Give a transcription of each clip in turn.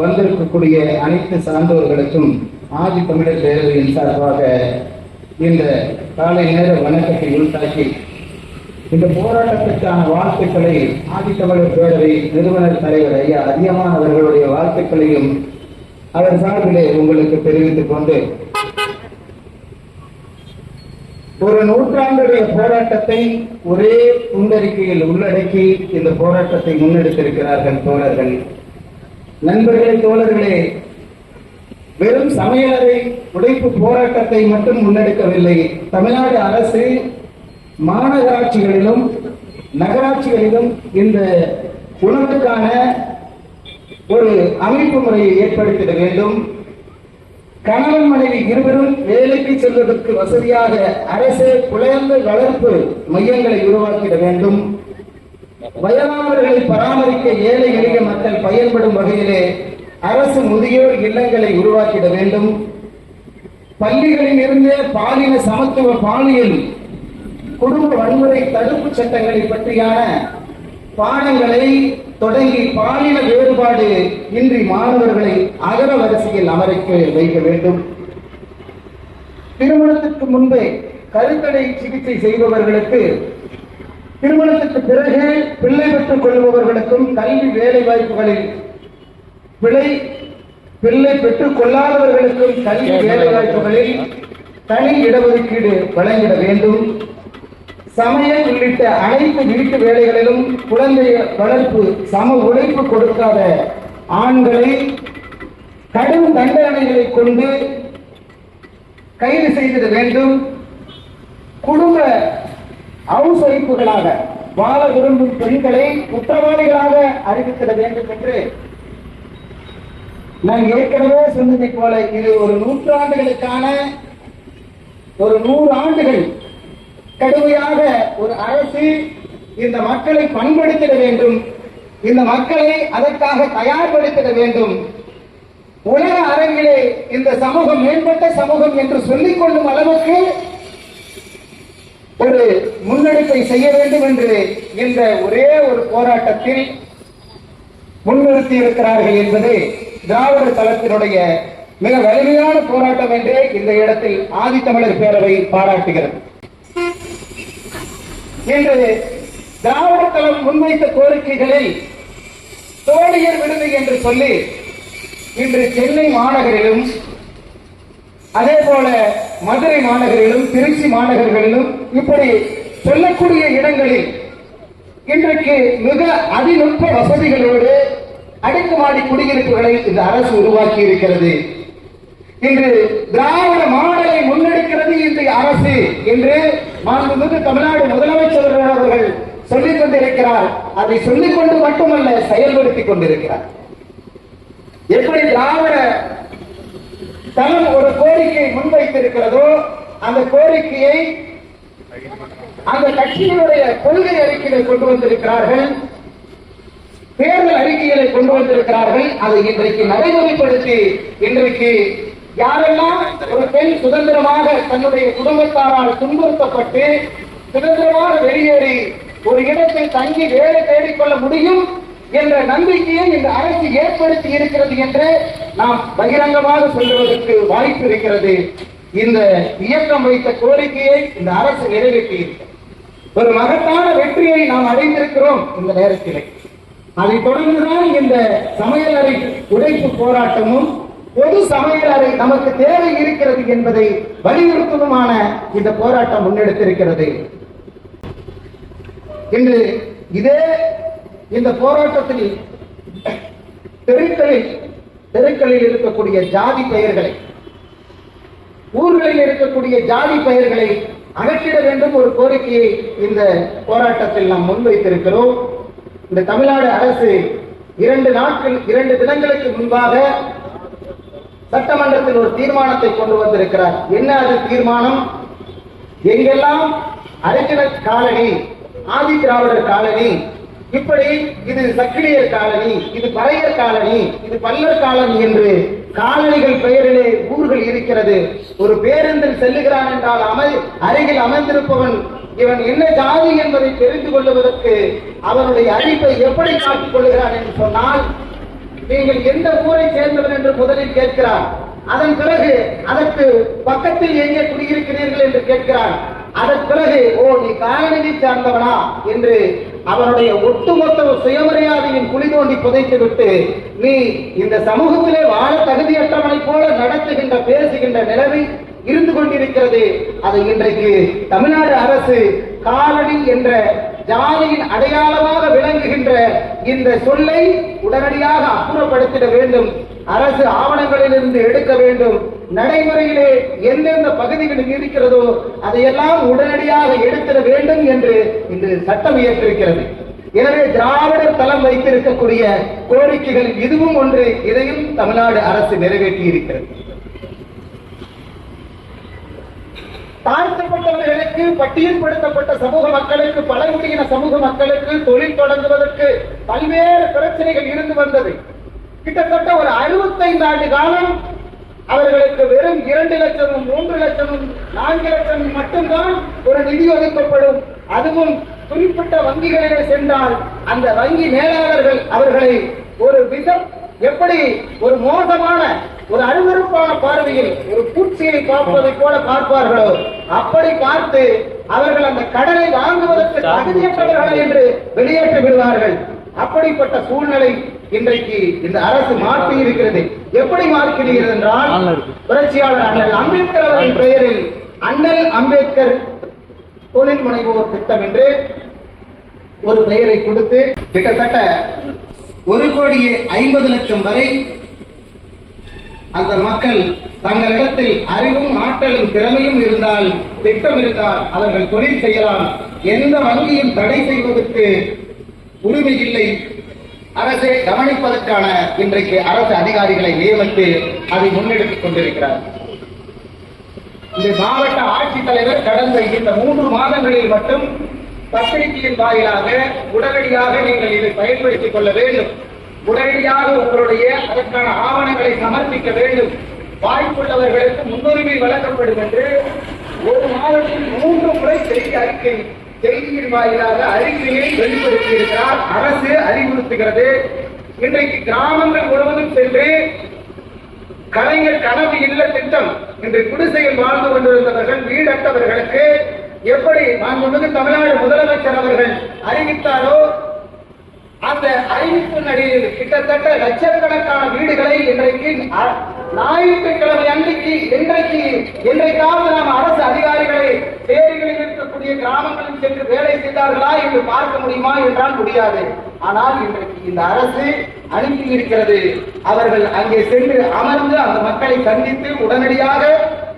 வந்திருக்கக்கூடிய அனைத்து சார்ந்தவர்களுக்கும் ஆதி தமிழர் பேரவையின் சார்பாக இந்த காலை நேர வணக்கத்தை உள்தாக்கி இந்த போராட்டத்திற்கான வாழ்த்துக்களை ஆதித்தமிழர் பேரவை நிறுவனர் தலைவர் ஐயா அதிகமான அவர்களுடைய வாழ்த்துக்களையும் அதன் சார்பிலே உங்களுக்கு தெரிவித்துக் கொண்டு ஒரு நூற்றாண்டுடைய போராட்டத்தை ஒரே துண்டறிக்கையில் உள்ளடக்கி இந்த போராட்டத்தை முன்னெடுத்திருக்கிறார்கள் தோழர்கள். நண்பர்களே தோழர்களே வெறும் சமையலறை உடைப்பு போராட்டத்தை மட்டும் முன்னெடுக்கவில்லை. தமிழ்நாடு அரசு மாநகராட்சிகளிலும் நகராட்சிகளிலும் இந்த உணவுக்கான ஒரு அமைப்பு முறையை ஏற்படுத்திட வேண்டும். கணவன் மனைவி இருவரும் வேலைக்கு செல்வதற்கு வசதியாக அரசு குழந்தை வளர்ப்பு மையங்களை உருவாக்கிட வேண்டும். வயதானவர்களை பராமரிக்க ஏழை எளிய மக்கள் பயன்படும் வகையிலே அரசு முதியோர் இல்லங்களை உருவாக்கிட வேண்டும். பள்ளிகளில் இருந்து பாலின சமத்துவ பாலியல் குடும்ப வன்முறை தடுப்பு சட்டங்களை பற்றியான பாடங்களை தொடங்கி பாலின வேறுபாடு இன்றி மாணவர்களை அகர வரிசையில் அமர்க்க வைக்க வேண்டும். திருமணத்திற்கு முன்பே கருத்தடை சிகிச்சை செய்பவர்களுக்கு திருமணத்துக்கு பிறகு பிள்ளை பெற்றுக் கொள்பவர்களுக்கும் கல்வி வேலை வாய்ப்புகளில் பிழை பிள்ளை பெற்றுக் கொள்ளாதவர்களுக்கும் கல்வி வேலை வாய்ப்புகளில் தனி இடஒதுக்கீடு வழங்கிட வேண்டும். சமையல் உள்ளிட்ட அனைத்து வீட்டு வேலைகளிலும் குழந்தை வளர்ப்பு சம உழைப்பு கொடுக்காத ஆண்களை கடும் தண்டனைகளை கொண்டு கைது செய்திட வேண்டும். குடும்ப ஹவுஸ் வாழ விரும்பும் பெண்களை குற்றவாளிகளாக அறிவித்திட வேண்டும் என்று நான் ஏற்கனவே சொன்னதை போல இது ஒரு நூற்றாண்டுகளுக்கான ஒரு நூறு ஆண்டுகள் கடுமையாக ஒரு அரசு இந்த மக்களை பண்படுத்திட வேண்டும் இந்த மக்களை அதற்காக தயார்படுத்திட வேண்டும். உலக அரங்கிலே இந்த சமூகம் மேம்பட்ட சமூகம் என்று சொல்லிக் கொள்ளும் அளவுக்கு ஒரு முன்னெடுப்பை செய்ய வேண்டும் என்று இந்த ஒரே ஒரு போராட்டத்தில் முன்னிறுத்தி இருக்கிறார்கள் என்பது திராவிட தளத்தினுடைய மிக வலிமையான போராட்டம் என்றே இந்த இடத்தில் ஆதித்தமிழர் பேரவை பாராட்டுகிறது. இன்று திராவிட தளம் முன்வைத்த கோரிக்கைகளில் தோழியர் விடுதி என்று சொல்லி இன்று சென்னை மாநகரிலும் அதே போல மதுரை மாநகரிலும் திருச்சி மாநகர்களிலும் இப்படி சொல்லக்கூடிய இடங்களில் இன்றைக்கு மிக அதிநுட்ப வசதிகளோடு அடுக்குமாடி குடியிருப்புகளை இந்த அரசு உருவாக்கி இருக்கிறது இன்று திராவிட மாடலை முன்னெடுக்கிறது இன்றைய அரசு என்று மாண்புமிகு தமிழ்நாடு முதலமைச்சர் அவர்கள் சொல்லிக் கொண்டிருக்கிறார். அதை சொல்லிக் கொண்டு மட்டுமல்ல செயல்படுத்திக் கொண்டிருக்கிறார். எப்படி திராவிட தளம் ஒரு கோரிக்கையை முன்வைத்திருக்கிறதோ அந்த கோரிக்கையை அந்த கட்சியினுடைய கொள்கை அறிக்கையை கொண்டு வந்திருக்கிறார்கள். தேர்தல் அறிக்கைகளை கொண்டு வந்திருக்கிறார்கள். அதை இன்றைக்கு நடைமுறைப்படுத்தி இன்றைக்கு யாரெல்லாம் ஒரு பெண் சுதந்திரமாக தன்னுடைய குடும்பத்தாரால் துன்புறுத்தப்பட்டு சுதந்திரமாக வெளியேறி ஒரு இடத்தில் தங்கி வேலை தேடிக்கொள்ள முடியும் என்ற நம்பிக்கையை இந்த அரசு ஏற்படுத்தி இருக்கிறது என்று நாம் பகிரங்கமாக சொல்லுவதற்கு வாய்ப்பு இருக்கிறது. இந்த இயக்கம் வைத்த கோரிக்கையை இந்த அரசு நிறைவேற்றியிருக்கிறது ஒரு மகத்தான வெற்றியை நாம் அடைந்திருக்கிறோம் இந்த நேரத்தில். அதை தொடர்ந்துதான் இந்த சமையலறை உடைப்பு போராட்டமும் பொது சமையலறை நமக்கு தேவை இருக்கிறது என்பதை வலியுறுத்துவதுமான இந்த போராட்டம் முன்னெடுத்திருக்கிறது. இன்று இதே இந்த போராட்டத்தில் தெருக்களில் தெருக்களில் இருக்கக்கூடிய ஜாதி பெயர்களை ஊர்களில் இருக்கக்கூடிய ஜாதி பெயர்களை அகற்றிட வேண்டும் ஒரு கோரிக்கையை இந்த போராட்டத்தில் நாம் முன்வைத்திருக்கிறோம். இந்த தமிழ்நாடு அரசு இரண்டு நாட்கள் இரண்டு தினங்களுக்கு முன்பாக சட்டமன்றத்தில் ஒரு தீர்மானத்தை கொண்டு வந்திருக்கிறார். என்ன அது தீர்மானம்? எங்கெல்லாம் அறிஞர் காலனி ஆதி திராவிடர் காலனி இப்படி இது சக்கிலியர் காலனி இது பறையர் காலனி இது பல்லர் காலனி என்று காலனிகள் பெயரிலே ஊர்கள் இருக்கிறது. ஒரு பேருந்தில் செல்லுகிறான் என்றால் அமை அருகில் அமர்ந்திருப்பவன் இவன் என்ன ஜாதி என்பதை தெரிந்து கொள்வதற்கு அவனுடைய அறிவை எப்படி காட்டிக் கொள்கிறான் என்று சொன்னால் நீங்கள் எந்த ஊரை சேர்ந்தவன் என்று முதலில் கேட்கிறார் அதன் பிறகு அதற்கு பக்கத்தில் எங்கே குடியிருக்கிறீர்கள் என்று கேட்கிறான். அதன் பிறகு ஓ நீ காலனியை சார்ந்தவனா? என்று அவனுடைய ஒட்டுமொத்த சுயமரியாதையின் குழி தோண்டி புதைத்து விட்டு நீ இந்த சமூகத்திலே வாழ தகுதியற்றவனைப் போல நடத்துகின்ற பேசுகின்ற நிலவை இருந்து கொண்டிருக்கிறது. அதை இன்றைக்கு தமிழ்நாடு அரசு காலனி என்ற ஜாதியின் அடையாளமாக விளங்குகின்ற இந்த சொல்லை உடனடியாக அப்புறப்படுத்திட வேண்டும். அரசு ஆவணங்களிலிருந்து எடுக்க வேண்டும். நடைமுறையிலே எந்தெந்த பகுதிகளில் இருக்கிறதோ அதையெல்லாம் உடனடியாக எடுத்திட வேண்டும் என்று இன்று சட்டம் இயற்றிருக்கிறது. எனவே திராவிடர் தளம் வைத்திருக்கக்கூடிய கோரிக்கைகள் இதுவும் ஒன்று இதையும் தமிழ்நாடு அரசு நிறைவேற்றி இருக்கிறது தாழ்த்தப்பட்டவர்களுக்கு பட்டியல்படுத்தப்பட்ட சமூக மக்களுக்கு பழங்குடியின சமூக மக்களுக்கு தொழில் தொடங்குவதற்கு பல்வேறு பிரச்சனைகள் இருந்து வந்தது. கிட்டத்தட்ட ஒரு அறுபத்தைந்து ஆண்டு காலம் அவர்களுக்கு வெறும் இரண்டு லட்சமும் மூன்று லட்சமும் நான்கு லட்சம் மட்டும்தான் ஒரு நிதி ஒதுக்கப்படும். அதுவும் குறிப்பிட்ட வங்கிகளிலே சென்றால் அந்த வங்கி மேலாளர்கள் அவர்களை ஒரு விதம் எப்படி ஒரு மோசமான ஒரு அருவருப்பான பார்வையில் ஒரு பூச்சியை பார்ப்பதை போல பார்ப்பார்களோ அப்படி பார்த்து அவர்கள் அந்த கடனை வாங்குவதற்கு தகுதியற்றவர்கள் என்று வெளியேற்றி விடுவார்கள். அப்படிப்பட்ட சூழ்நிலை இன்றைக்கு இந்த அரசு மாற்றி இருக்கிறது. எப்படி மாற்றுகிறது என்றால் புரட்சியாளர் அண்ணல் அம்பேத்கர் அவரின் பெயரில் அண்ணல் அம்பேத்கர் தொழில் முனைவோர் திட்டம் என்று ஒரு பெயரை கொடுத்து கிட்டத்தட்ட ஒரு கோடியே ஐம்பது லட்சம் வரை அந்த மக்கள் தங்களிடத்தில் அறிவும் ஆற்றலும் திறமையும் இருந்தால் திட்டம் இருந்தால் அவர்கள் தொழில் செய்யலாம். எந்த வங்கியும் தடை செய்வதற்கு உரிமை இல்லை அரசை கவனிப்பதற்கான இன்றைக்கு அரசு அதிகாரிகளை நியமித்து அதை முன்னெடுத்துக் கொண்டிருக்கிறார். இந்த மாவட்ட ஆட்சித்தலைவர் கடந்த இந்த மூன்று மாதங்களில் மட்டும் பத்திரிகையின் வாயிலாக உடனடியாக நீங்கள் இதை பயன்படுத்திக் கொள்ள வேண்டும். உடனடியாக உங்களுடைய அதற்கான ஆவணங்களை சமர்ப்பிக்க வேண்டும். வாய்ப்புள்ளவர்களுக்கு முன்னுரிமை வழங்கப்படும் என்று ஒரு மாதத்தில் மூன்று முறை செய்தி அறிக்கை செய்தியின் வாயிலாக அறிக்கையை வெளிப்படுத்தி இருக்கிறார் அரசு அறிவுறுத்துகிறது. இன்றைக்கு கிராமங்கள் முழுவதும் சென்று கலைஞர் கனவு இல்ல திட்டம் இன்று குடிசையில் வாழ்ந்து கொண்டிருந்தவர்கள் வீடற்றவர்களுக்கு எப்படி நான் முன்னது தமிழ்நாடு முதலமைச்சர் அவர்கள் அறிவித்தாரோ அந்த அறிவிப்பு நடிகர் கிட்டத்தட்ட லட்சக்கணக்கான வீடுகளை இன்றைக்கு ஞாயிற்றுக்கிழமை அன்றைக்கு இன்றைக்கு இன்றைக்காவது நாம் அரசு அதிகாரிகளை சேரிகளில் இருக்கக்கூடிய கிராமங்களில் சென்று வேலை செய்தார்களா என்று பார்க்க முடியுமா என்றால் முடியாது. ஆனால் இன்றைக்கு இந்த அரசு அனுப்பி இருக்கிறது அவர்கள் அங்கே சென்று அமர்ந்து அந்த மக்களை சந்தித்து உடனடியாக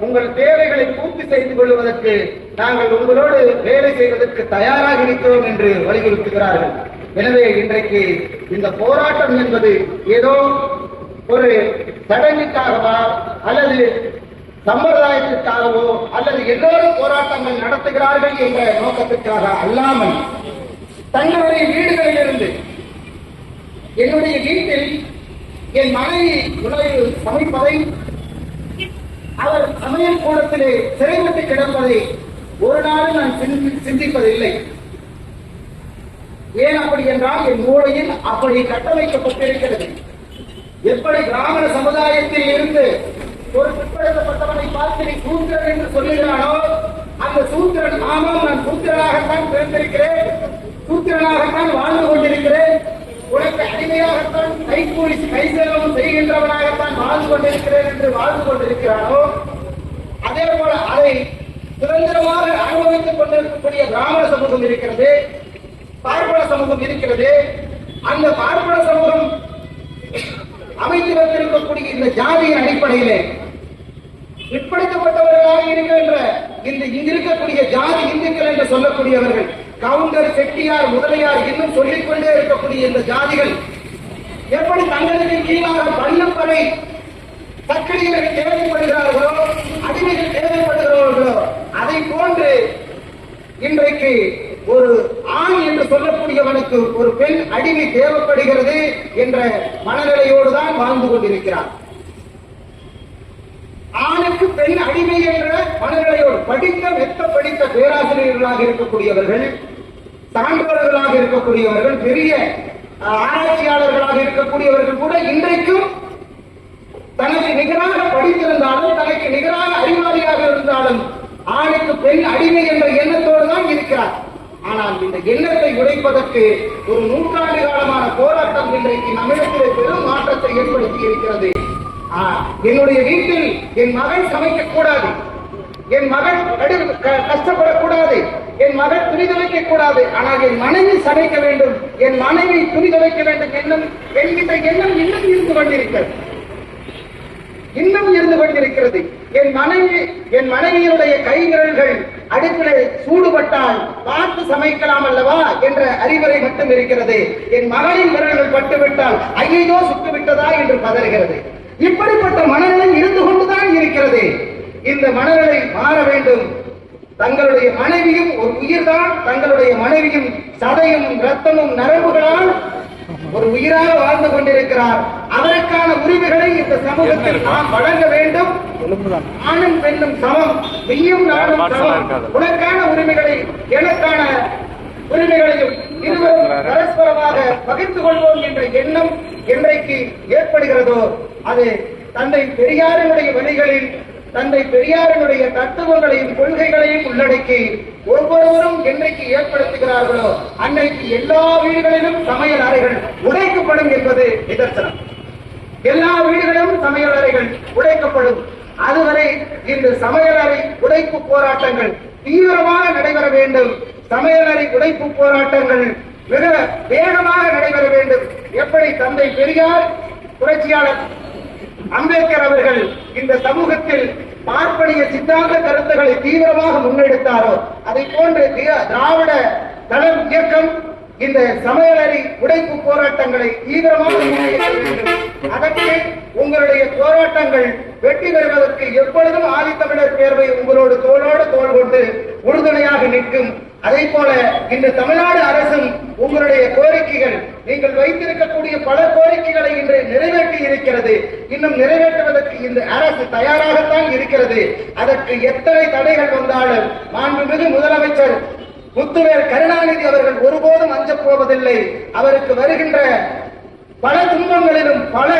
உங்கள் தேவைகளை பூர்த்தி செய்து கொள்வதற்கு நாங்கள் உங்களோடு வேலை செய்வதற்கு தயாராக இருக்கிறோம் என்று வலியுறுத்துகிறார்கள். எனவே இன்றைக்கு இந்த போராட்டம் என்பது ஏதோ ஒரு சடங்குக்காகவா அல்லது சம்பிரதாயத்திற்காகவோ அல்லது எல்லோரும் போராட்டங்கள் நடத்துகிறார்கள் என்ற நோக்கத்திற்காக அல்லாமல் தங்களுடைய வீடுகளிலிருந்து என்னுடைய வீட்டில் என் மனைவி உணவு சமைப்பதை அவர் சமையல் கூடத்திலே சிறைப்பட்டு கிடப்பதை ஒரு நாளும் நான் சிந்தி- சிந்திப்பதில்லை. ஏன் அப்படி என்றால் என் மூளையில் அப்படி கட்டமைக்கப்பட்டிருக்கிறது. எப்படி பிராமண சமுதாயத்தில் இருந்து ஒரு பிற்படுத்தப்பட்டவனை பார்த்து நீ சூத்திரன் என்று சொல்லுகிறானோ அந்த சூத்திரன் ஆமாம் நான் சூத்திரனாகத்தான் பிறந்திருக்கிறேன். சூத்திரனாகத்தான் வாழ்ந்து கொண்டிருக்கிறேன். உனக்கு அடிமையாகத்தான் கைகூலி கை செய்கின்றவனாகத்தான் வாழ்ந்து கொண்டிருக்கிறேன் என்று வாழ்ந்து கொண்டிருக்கிறானோ அதே போல அதை சுதந்திரமாக அனுபவித்துக் கொண்டிருக்கக்கூடிய பிராமண சமூகம் இருக்கிறது. பார்ப்பன சமூகம் இருக்கிறது. அந்த பார்ப்பன சமூகம் அமைத்து வைத்திருக்கக்கூடிய இந்த ஜாதியின் அடிப்படையிலே பிற்படுத்தப்பட்டவர்களாக இருக்கின்ற இந்த இங்கு இருக்கக்கூடிய ஜாதி இந்துக்கள் என்று சொல்லக்கூடியவர்கள் கவுண்டர் செட்டியார் முதலியார் இன்னும் சொல்லிக்கொண்டே இருக்கக்கூடிய இந்த ஜாதிகள் எப்படி தங்களுக்கு கீழாக பள்ளப்பறை சக்கரிகள் தேவைப்படுகிறார்களோ அடிமைகள் தேவைப்படுகிறார்களோ அதை போன்று இன்றைக்கு ஒரு ஆண் என்று சொல்லக்கூடியவனுக்கு ஒரு பெண் அடிமை தேவைப்படுகிறது என்ற மனநிலையோடு தான் வாழ்ந்து கொண்டிருக்கிறார். ஆணுக்கு பெண் அடிமை என்ற மனநிலையோடு படித்த மெத்த படித்த பேராசிரியர்களாக இருக்கக்கூடியவர்கள் சான்றோர்களாக இருக்கக்கூடியவர்கள் பெரிய ஆராய்ச்சியாளர்களாக இருக்கக்கூடியவர்கள் கூட இன்றைக்கும் தனக்கு நிகராக படித்திருந்தாலும் தனக்கு நிகராக அறிவாளியாக இருந்தாலும் ஆணுக்கு பெண் அடிமை என்ற எண்ணத்தோடு தான் இருக்கிறார். ஆனால் இந்த எண்ணத்தை உடைப்பதற்கு ஒரு நூற்றாண்டு காலமான போராட்டம் இன்றைக்கு நம்மிடத்திலே பெரும் மாற்றத்தை ஏற்படுத்தி இருக்கிறது. என்னுடைய வீட்டில் என் மகன் சமைக்க கூடாது என் மகன் க- கஷ்டப்படக்கூடாது. என் மகன் துணி துவைக்க கூடாது ஆனால் என் மனைவி சமைக்க வேண்டும். என் மனைவி துணி துவைக்க வேண்டும். எண்ணம் என்கின்ற எண்ணம் இன்னும் இருந்து கொண்டிருக்கிறது இன்னும் இருந்து கொண்டிருக்கிறது. என் மனைவி என் மனைவியுடைய கைவிரல்கள் அடுப்பிலே சூடுபட்டால் பார்த்து சமைக்கலாம் அல்லவா என்ற அறிவுரை மட்டும் இருக்கிறது. என் மகளின் விரல்கள் பட்டுவிட்டால் ஐயோ சுட்டுவிட்டதா என்று பதறுகிறது. இப்படிப்பட்ட மனநிலை இருந்து கொண்டுதான் இருக்கிறது. இந்த மனநிலை மாற வேண்டும். தங்களுடைய மனைவியும் ஒரு உயிர்தான். தங்களுடைய மனைவியும் சதையும் ரத்தமும் நரம்புகளால் ஒரு உயிராக வாழ்ந்து கொண்டிருக்கிறார். அவருக்கான உரிமைகளை இந்த சமூகத்தில் நாம் வழங்க வேண்டும். ஆணும் பெண்ணும் சமம். நீயும் நானும் சமம். உனக்கான உரிமைகளை எனக்கான உரிமைகளையும் இருவரும் பரஸ்பரமாக பகிர்ந்து கொள்வோம் என்ற எண்ணம் என்றைக்கு ஏற்படுகிறதோ அது தந்தை பெரியாரினுடைய வழிகளில் தந்தை பெரியாரினுடைய தத்துவங்களையும் கொள்கைகளையும் உள்ளடக்கி ஒவ்வொருவரும் என்றைக்கு ஏற்படுத்துகிறார்களோ அன்றைக்கு எல்லா வீடுகளிலும் சமையல் அறைகள் உடைக்கப்படும் என்பது நிதர்சனம். எல்லா வீடுகளிலும் சமையல் அறைகள் உடைக்கப்படும். அதுவரை இந்த சமையலறை உடைப்பு போராட்டங்கள் தீவிரமாக நடைபெற வேண்டும். சமையலறை உடைப்பு போராட்டங்கள் மிக வேகமாக நடைபெற வேண்டும். எப்படி தந்தை பெரியார் புரட்சியாளர் அம்பேத்கர் அவர்கள் இந்த சமூகத்தில் பார்ப்பனிய சித்தாந்த கருத்துக்களை தீவிரமாக முன்னெடுத்தாரோ அதை போன்று திராவிட தளம் இயக்கம் இந்த சமையலறை உடைப்பு போராட்டங்களை தீவிரமாக அதற்கு உங்களுடைய போராட்டங்கள் வெற்றி பெறுவதற்கு எப்பொழுதும் ஆதித்தமிழர் பேரவை உங்களோடு தோளோடு தோள் கொண்டு உறுதுணையாக நிற்கும். அதே போல இன்று தமிழ்நாடு அரசும் உங்களுடைய கோரிக்கைகள் நீங்கள் வைத்திருக்கக்கூடிய பல கோரிக்கைகளை இன்று நிறைவேற்றி இருக்கிறது. இன்னும் நிறைவேற்றுவதற்கு இந்த அரசு தயாராகத்தான் இருக்கிறது. அதற்கு எத்தனை தடைகள் வந்தாலும் மாண்புமிகு முதலமைச்சர் முத்துவேர் கருணாநிதி அவர்கள் ஒருபோதும் அஞ்சப் போவதில்லை. அவருக்கு வருகின்ற பல துன்பங்களிலும் பல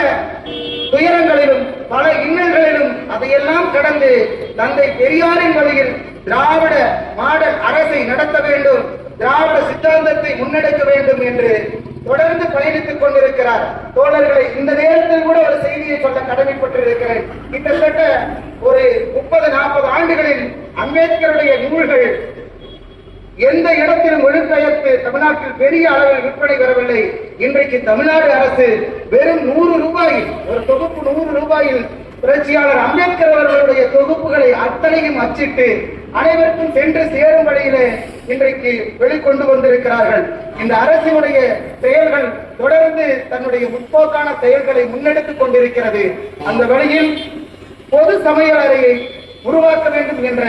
துயரங்களிலும் பல இன்னல்களிலும் அதையெல்லாம் கடந்து தந்தை பெரியாரின் வழியில் திராவிட மாடல் அரசை நடத்த வேண்டும். திராவிட சித்தாந்தத்தை முன்னெடுக்க வேண்டும் என்று தொடர்ந்து பயணித்துக் கொண்டிருக்கிறார். தோழர்களை இந்த நேரத்தில் கூட ஒரு செய்தியை சொல்ல கடமைப்பட்டிருக்கிறேன். கிட்டத்தட்ட ஒரு முப்பது நாற்பது ஆண்டுகளில் அம்பேத்கருடைய நூல்கள் எந்த இடத்திலும் ஒழுங்கயத்து தமிழ்நாட்டில் பெரிய அளவில் விற்பனை பெறவில்லை. இன்றைக்கு தமிழ்நாடு அரசு வெறும் நூறு ரூபாயில் ஒரு தொகுப்பு நூறு ரூபாயில் புரட்சியாளர் அம்பேத்கர் அவர்களுடைய தொகுப்புகளை அத்தனையும் அச்சிட்டு அனைவருக்கும் சென்று சேரும் வழியிலே இன்றைக்கு வெளிக்கொண்டு வந்திருக்கிறார்கள். இந்த அரசினுடைய செயல்கள் தொடர்ந்து தன்னுடைய முற்போக்கான செயல்களை முன்னெடுத்துக் கொண்டிருக்கிறது. அந்த வழியில் பொது சமையல் அறையை உருவாக்க வேண்டும் என்ற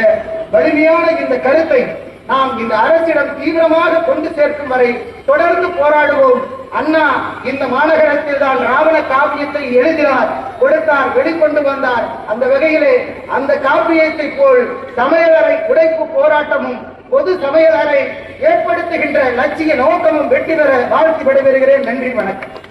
வலிமையான இந்த கருத்தை நாம் இந்த அரசிடம் தீவிரமாக கொண்டு சேர்க்கும் வரை தொடர்ந்து போராடுவோம். அண்ணா இந்த மாநகரத்தில் தான் ராவண காவியத்தை எழுதினார் கொடுத்தார் வெளிக்கொண்டு வந்தார். அந்த வகையிலே அந்த காப்பியத்தை போல் சமையலறை உடைப்பு போராட்டமும் பொது சமையலறை ஏற்படுத்துகின்ற லட்சிய நோக்கமும் வெற்றி பெற வாழ்த்து விடைபெறுகிறேன். நன்றி வணக்கம்.